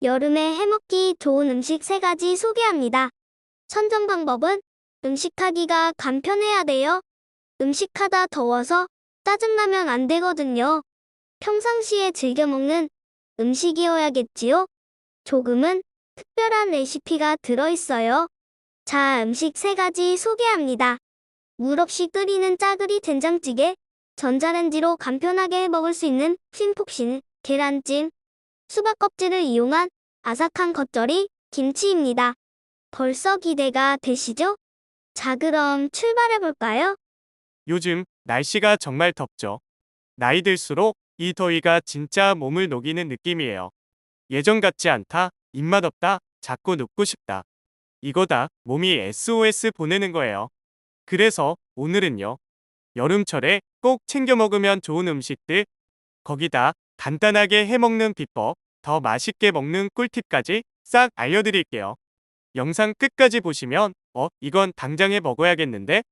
여름에 해먹기 좋은 음식 3가지 소개합니다. 선전 방법은 음식하기가 간편해야 돼요. 음식하다 더워서 짜증나면 안 되거든요. 평상시에 즐겨 먹는 음식이어야겠지요? 조금은 특별한 레시피가 들어있어요. 자, 음식 3가지 소개합니다. 물 없이 끓이는 짜글이 된장찌개, 전자레인지로 간편하게 해 먹을 수 있는 핀폭신, 계란찜, 수박 껍질을 이용한 아삭한 겉절이, 김치입니다. 벌써 기대가 되시죠? 자, 그럼 출발해 볼까요? 요즘 날씨가 정말 덥죠. 나이 들수록 이 더위가 진짜 몸을 녹이는 느낌이에요. 예전 같지 않다, 입맛 없다, 자꾸 눕고 싶다. 이거다, 몸이 SOS 보내는 거예요. 그래서 오늘은요. 여름철에 꼭 챙겨 먹으면 좋은 음식들, 거기다 간단하게 해 먹는 비법, 더 맛있게 먹는 꿀팁까지 싹 알려드릴게요. 영상 끝까지 보시면, 어, 이건 당장 해 먹어야겠는데?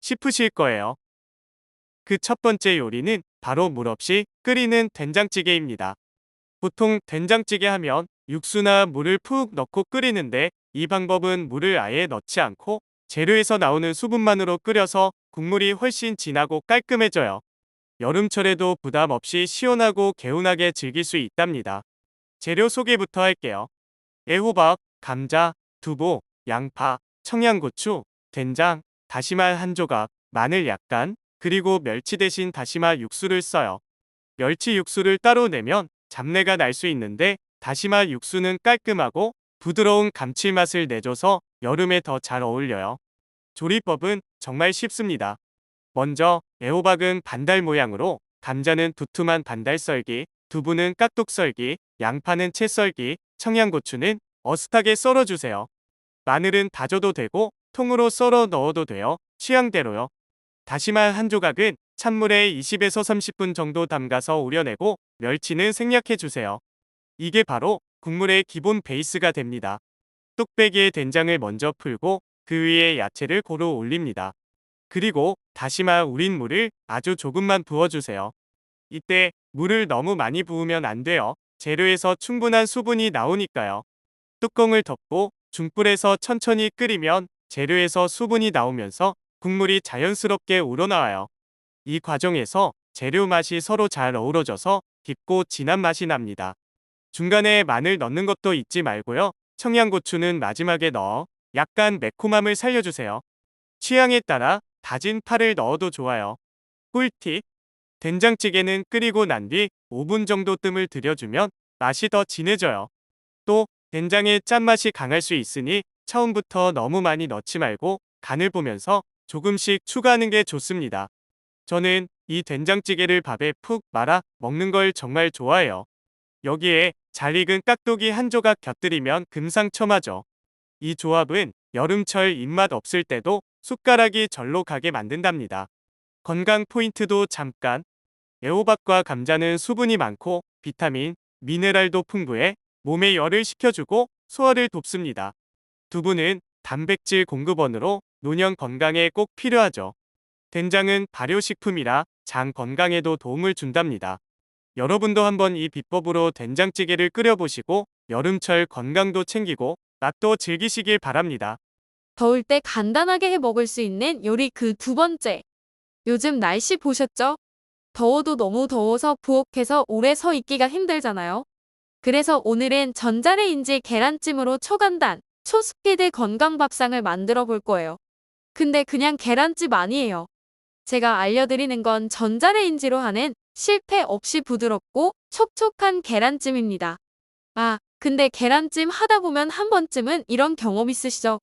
싶으실 거예요. 그 첫 번째 요리는 바로 물 없이 끓이는 된장찌개입니다. 보통 된장찌개 하면 육수나 물을 푹 넣고 끓이는데 이 방법은 물을 아예 넣지 않고 재료에서 나오는 수분만으로 끓여서 국물이 훨씬 진하고 깔끔해져요. 여름철에도 부담 없이 시원하고 개운하게 즐길 수 있답니다. 재료 소개부터 할게요. 애호박, 감자, 두부, 양파, 청양고추, 된장, 다시마 한 조각, 마늘 약간, 그리고 멸치 대신 다시마 육수를 써요. 멸치 육수를 따로 내면 잡내가 날 수 있는데 다시마 육수는 깔끔하고 부드러운 감칠맛을 내줘서 여름에 더 잘 어울려요. 조리법은 정말 쉽습니다. 먼저 애호박은 반달 모양으로, 감자는 두툼한 반달 썰기, 두부는 깍둑 썰기, 양파는 채 썰기, 청양고추는 어슷하게 썰어주세요. 마늘은 다져도 되고 통으로 썰어 넣어도 돼요. 취향대로요. 다시마 한 조각은 찬물에 20에서 30분 정도 담가서 우려내고 멸치는 생략해 주세요. 이게 바로 국물의 기본 베이스가 됩니다. 뚝배기에 된장을 먼저 풀고 그 위에 야채를 고루 올립니다. 그리고 다시마 우린 물을 아주 조금만 부어주세요. 이때 물을 너무 많이 부으면 안 돼요. 재료에서 충분한 수분이 나오니까요. 뚜껑을 덮고 중불에서 천천히 끓이면 재료에서 수분이 나오면서 국물이 자연스럽게 우러나와요. 이 과정에서 재료 맛이 서로 잘 어우러져서 깊고 진한 맛이 납니다. 중간에 마늘 넣는 것도 잊지 말고요. 청양고추는 마지막에 넣어 약간 매콤함을 살려주세요. 취향에 따라 다진 파를 넣어도 좋아요. 꿀팁. 된장찌개는 끓이고 난 뒤 5분 정도 뜸을 들여주면 맛이 더 진해져요. 또 된장의 짠맛이 강할 수 있으니 처음부터 너무 많이 넣지 말고 간을 보면서 조금씩 추가하는 게 좋습니다. 저는 이 된장찌개를 밥에 푹 말아 먹는 걸 정말 좋아해요. 여기에 잘 익은 깍두기 한 조각 곁들이면 금상첨화죠. 이 조합은 여름철 입맛 없을 때도 숟가락이 절로 가게 만든답니다. 건강 포인트도 잠깐. 애호박과 감자는 수분이 많고 비타민, 미네랄도 풍부해 몸에 열을 식혀주고 소화를 돕습니다. 두부는 단백질 공급원으로 노년 건강에 꼭 필요하죠. 된장은 발효식품이라 장 건강에도 도움을 준답니다. 여러분도 한번 이 비법으로 된장찌개를 끓여보시고 여름철 건강도 챙기고 맛도 즐기시길 바랍니다. 더울 때 간단하게 해 먹을 수 있는 요리 그 두 번째. 요즘 날씨 보셨죠? 더워도 너무 더워서 부엌에서 오래 서 있기가 힘들잖아요. 그래서 오늘은 전자레인지 계란찜으로 초간단, 초스피드 건강밥상을 만들어 볼 거예요. 근데 그냥 계란찜 아니에요. 제가 알려드리는 건 전자레인지로 하는 실패 없이 부드럽고 촉촉한 계란찜입니다. 아, 근데 계란찜 하다 보면 한 번쯤은 이런 경험 있으시죠?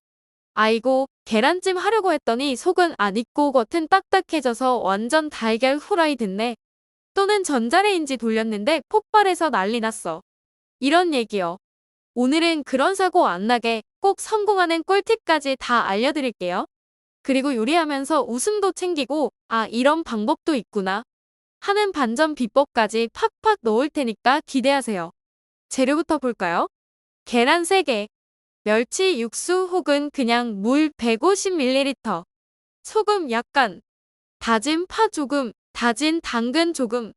아이고, 계란찜 하려고 했더니 속은 안 익고 겉은 딱딱해져서 완전 달걀 후라이 됐네. 또는 전자레인지 돌렸는데 폭발해서 난리 났어. 이런 얘기요. 오늘은 그런 사고 안 나게 꼭 성공하는 꿀팁까지 다 알려드릴게요. 그리고 요리하면서 웃음도 챙기고, 아, 이런 방법도 있구나. 하는 반전 비법까지 팍팍 넣을 테니까 기대하세요. 재료부터 볼까요? 계란 3개, 멸치 육수 혹은 그냥 물 150ml, 소금 약간, 다진 파 조금, 다진 당근 조금,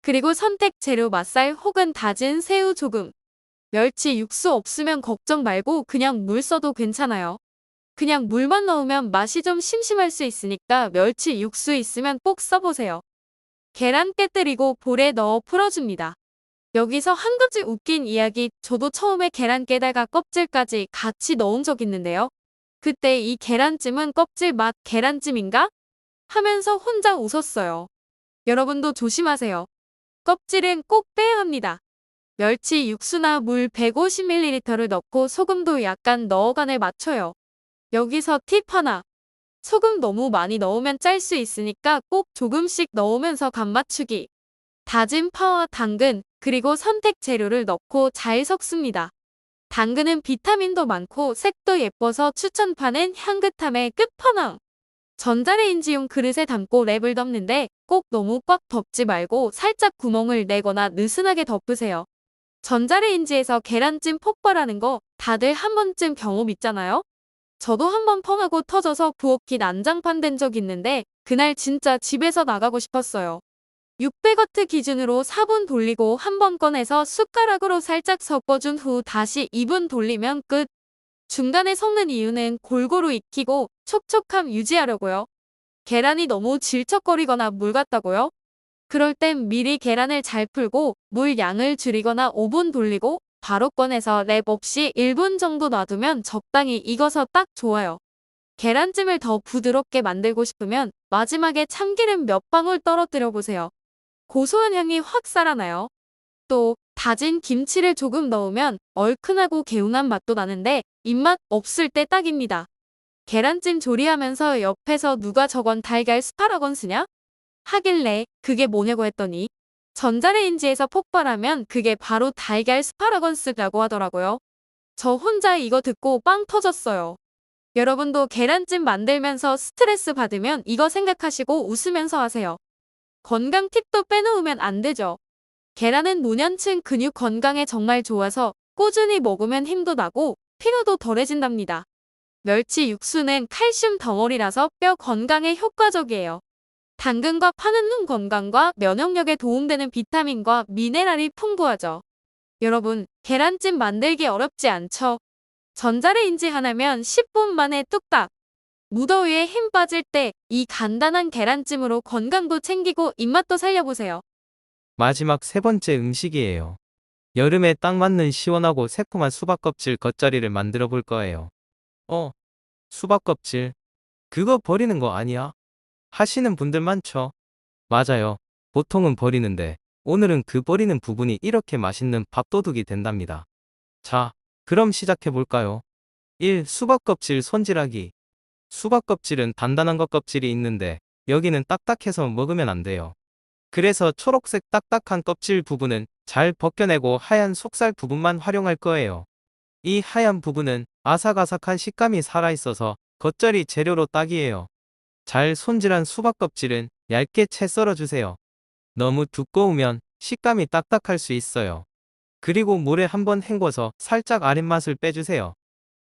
그리고 선택 재료 맛살 혹은 다진 새우 조금, 멸치 육수 없으면 걱정 말고 그냥 물 써도 괜찮아요. 그냥 물만 넣으면 맛이 좀 심심할 수 있으니까 멸치 육수 있으면 꼭 써보세요. 계란 깨뜨리고 볼에 넣어 풀어줍니다. 여기서 한 가지 웃긴 이야기, 저도 처음에 계란 깨다가 껍질까지 같이 넣은 적 있는데요. 그때 이 계란찜은 껍질 맛 계란찜인가? 하면서 혼자 웃었어요. 여러분도 조심하세요. 껍질은 꼭 빼야 합니다. 멸치 육수나 물 150ml를 넣고 소금도 약간 넣어 간을 맞춰요. 여기서 팁 하나. 소금 너무 많이 넣으면 짤 수 있으니까 꼭 조금씩 넣으면서 간 맞추기. 다진 파와 당근, 그리고 선택 재료를 넣고 잘 섞습니다. 당근은 비타민도 많고 색도 예뻐서 추천파는 향긋함의 끝판왕. 전자레인지용 그릇에 담고 랩을 덮는데 꼭 너무 꽉 덮지 말고 살짝 구멍을 내거나 느슨하게 덮으세요. 전자레인지에서 계란찜 폭발하는 거 다들 한 번쯤 경험 있잖아요? 저도 한 번 펑하고 터져서 부엌이 난장판 된 적 있는데 그날 진짜 집에서 나가고 싶었어요. 600와트 기준으로 4분 돌리고 한 번 꺼내서 숟가락으로 살짝 섞어준 후 다시 2분 돌리면 끝. 중간에 섞는 이유는 골고루 익히고 촉촉함 유지하려고요. 계란이 너무 질척거리거나 물 같다고요? 그럴 땐 미리 계란을 잘 풀고 물 양을 줄이거나 5분 돌리고 바로 꺼내서 랩 없이 1분 정도 놔두면 적당히 익어서 딱 좋아요. 계란찜을 더 부드럽게 만들고 싶으면 마지막에 참기름 몇 방울 떨어뜨려 보세요. 고소한 향이 확 살아나요. 또 다진 김치를 조금 넣으면 얼큰하고 개운한 맛도 나는데 입맛 없을 때 딱입니다. 계란찜 조리하면서 옆에서 누가 저건 달걀 스파라건스냐? 하길래 그게 뭐냐고 했더니 전자레인지에서 폭발하면 그게 바로 달걀 스파라건스라고 하더라고요. 저 혼자 이거 듣고 빵 터졌어요. 여러분도 계란찜 만들면서 스트레스 받으면 이거 생각하시고 웃으면서 하세요. 건강 팁도 빼놓으면 안 되죠. 계란은 노년층 근육 건강에 정말 좋아서 꾸준히 먹으면 힘도 나고 피로도 덜해진답니다. 멸치 육수는 칼슘 덩어리라서 뼈 건강에 효과적이에요. 당근과 파는 눈 건강과 면역력에 도움되는 비타민과 미네랄이 풍부하죠. 여러분, 계란찜 만들기 어렵지 않죠? 전자레인지 하나면 10분 만에 뚝딱. 무더위에 힘 빠질 때 이 간단한 계란찜으로 건강도 챙기고 입맛도 살려보세요. 마지막 세 번째 음식이에요. 여름에 딱 맞는 시원하고 새콤한 수박 껍질 겉절이를 만들어 볼 거예요. 어, 수박 껍질. 그거 버리는 거 아니야? 하시는 분들 많죠? 맞아요. 보통은 버리는데, 오늘은 그 버리는 부분이 이렇게 맛있는 밥도둑이 된답니다. 자, 그럼 시작해 볼까요? 1. 수박 껍질 손질하기. 수박 껍질은 단단한 것 껍질이 있는데, 여기는 딱딱해서 먹으면 안 돼요. 그래서 초록색 딱딱한 껍질 부분은 잘 벗겨내고 하얀 속살 부분만 활용할 거예요. 이 하얀 부분은 아삭아삭한 식감이 살아있어서 겉절이 재료로 딱이에요. 잘 손질한 수박 껍질은 얇게 채 썰어주세요. 너무 두꺼우면 식감이 딱딱할 수 있어요. 그리고 물에 한번 헹궈서 살짝 아랫맛을 빼주세요.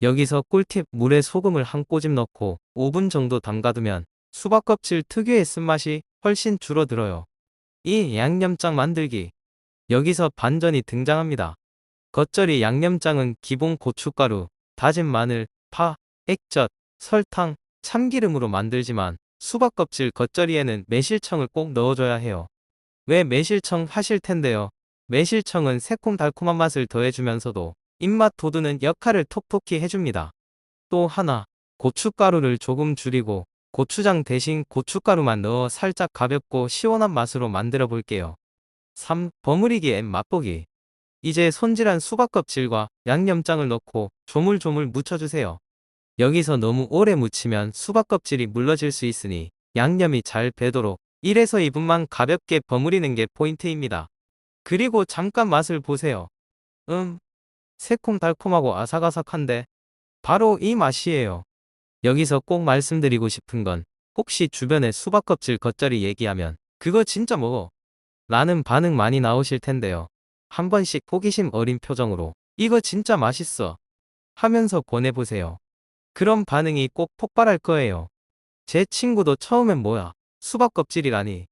여기서 꿀팁 물에 소금을 한 꼬집 넣고 5분 정도 담가두면 수박 껍질 특유의 쓴맛이 훨씬 줄어들어요. 이 양념장 만들기. 여기서 반전이 등장합니다. 겉절이 양념장은 기본 고춧가루, 다진 마늘, 파, 액젓, 설탕, 참기름으로 만들지만 수박 껍질 겉절이에는 매실청을 꼭 넣어줘야 해요. 왜 매실청 하실 텐데요. 매실청은 새콤달콤한 맛을 더해주면서도 입맛 돋우는 역할을 톡톡히 해줍니다. 또 하나, 고춧가루를 조금 줄이고 고추장 대신 고춧가루만 넣어 살짝 가볍고 시원한 맛으로 만들어 볼게요. 3. 버무리기 앤 맛보기. 이제 손질한 수박 껍질과 양념장을 넣고 조물조물 묻혀주세요. 여기서 너무 오래 묻히면 수박 껍질이 물러질 수 있으니 양념이 잘 배도록 1에서 2분만 가볍게 버무리는 게 포인트입니다. 그리고 잠깐 맛을 보세요. 음, 새콤달콤하고 아삭아삭한데 바로 이 맛이에요. 여기서 꼭 말씀드리고 싶은 건 혹시 주변에 수박 껍질 겉절이 얘기하면 그거 진짜 먹어. 라는 반응 많이 나오실 텐데요. 한 번씩 호기심 어린 표정으로 이거 진짜 맛있어 하면서 권해보세요. 그런 반응이 꼭 폭발할 거예요. 제 친구도 처음엔 뭐야 수박 껍질이라니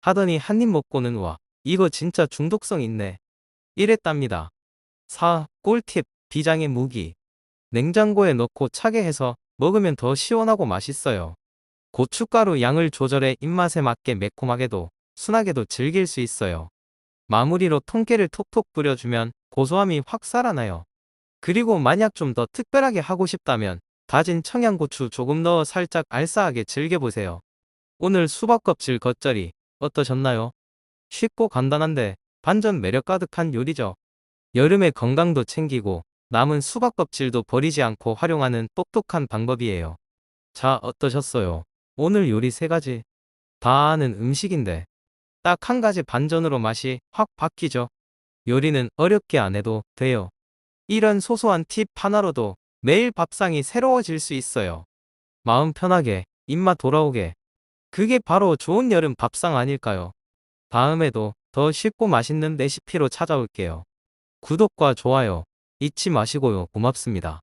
하더니 한 입 먹고는 와 이거 진짜 중독성 있네 이랬답니다. 4. 꿀팁, 비장의 무기. 냉장고에 넣고 차게 해서 먹으면 더 시원하고 맛있어요. 고춧가루 양을 조절해 입맛에 맞게 매콤하게도 순하게도 즐길 수 있어요. 마무리로 통깨를 톡톡 뿌려주면 고소함이 확 살아나요. 그리고 만약 좀 더 특별하게 하고 싶다면 다진 청양고추 조금 넣어 살짝 알싸하게 즐겨보세요. 오늘 수박 껍질 겉절이 어떠셨나요? 쉽고 간단한데 반전 매력 가득한 요리죠. 여름에 건강도 챙기고 남은 수박 껍질도 버리지 않고 활용하는 똑똑한 방법이에요. 자, 어떠셨어요? 오늘 요리 세 가지 다 아는 음식인데 딱 한 가지 반전으로 맛이 확 바뀌죠. 요리는 어렵게 안 해도 돼요. 이런 소소한 팁 하나로도 매일 밥상이 새로워질 수 있어요. 마음 편하게, 입맛 돌아오게. 그게 바로 좋은 여름 밥상 아닐까요? 다음에도 더 쉽고 맛있는 레시피로 찾아올게요. 구독과 좋아요 잊지 마시고요. 고맙습니다.